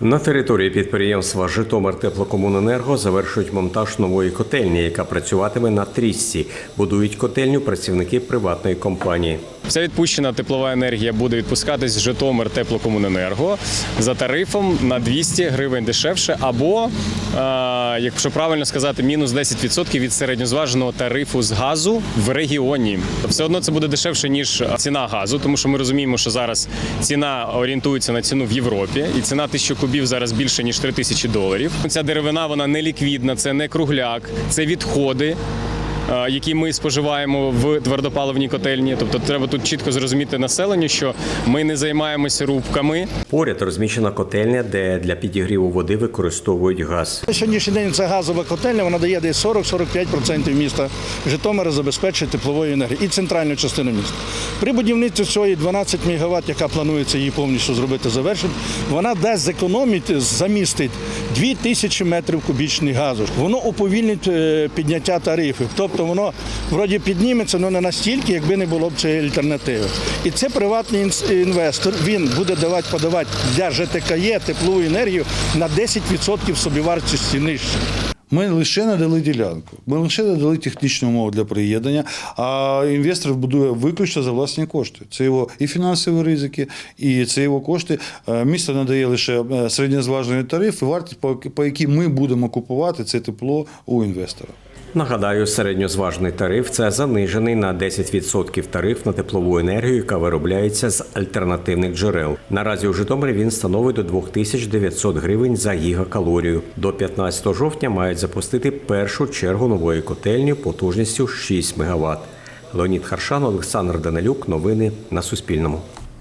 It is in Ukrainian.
На території підприємства Житомир Теплокомуненерго завершують монтаж нової котельні, яка працюватиме на трісці. Будують котельню працівники приватної компанії. Вся відпущена теплова енергія буде відпускатись з Житомир Теплокомуненерго за тарифом на 200 гривень дешевше, або, якщо правильно сказати, мінус 10% від середньозваженого тарифу з газу в регіоні. Все одно це буде дешевше ніж ціна газу, тому що ми розуміємо, що зараз ціна орієнтується на ціну в Європі, і ціна 1000 кубів зараз більше ніж 3000 доларів. Ця деревина вона не ліквідна, це не кругляк, це відходи які ми споживаємо в твердопаливній котельні. Тобто, треба тут чітко зрозуміти населенню, що ми не займаємося рубками. Поряд розміщена котельня, де для підігріву води використовують газ. На сьогоднішній день це газова котельня, вона дає десь 40-45% міста Житомира забезпечує тепловою енергією і центральну частину міста. При будівництві цієї 12 МВт, яка планується її повністю зробити завершити, вона дасть зекономити, замістить 2000 метрів кубічних газу. Воно уповільнить е, підняття тарифів. Тобто воно вроді підніметься, але не настільки, якби не було б цієї альтернативи. І це приватний інвестор. Він буде давати подавати для ЖТКЄ теплову енергію на 10% собівартості нижче. Ми лише надали ділянку, ми лише надали технічну умову для приєднання, а інвестор будує виключно за власні кошти. Це його і фінансові ризики, і це його кошти. Е, Місто надає лише е, середньозважений тариф і вартість, по- по якій ми будемо купувати це тепло у інвестора. Нагадаю, середньозважений тариф це занижений на 10% тариф на теплову енергію, яка виробляється з альтернативних джерел. Наразі у Житомирі він становить до 2900 гривень за гігакалорію. До 15 жовтня мають запустити першу чергу нової котельні потужністю 6 МВт. Леонід Харшан, Олександр Данилюк. Новини на Суспільному.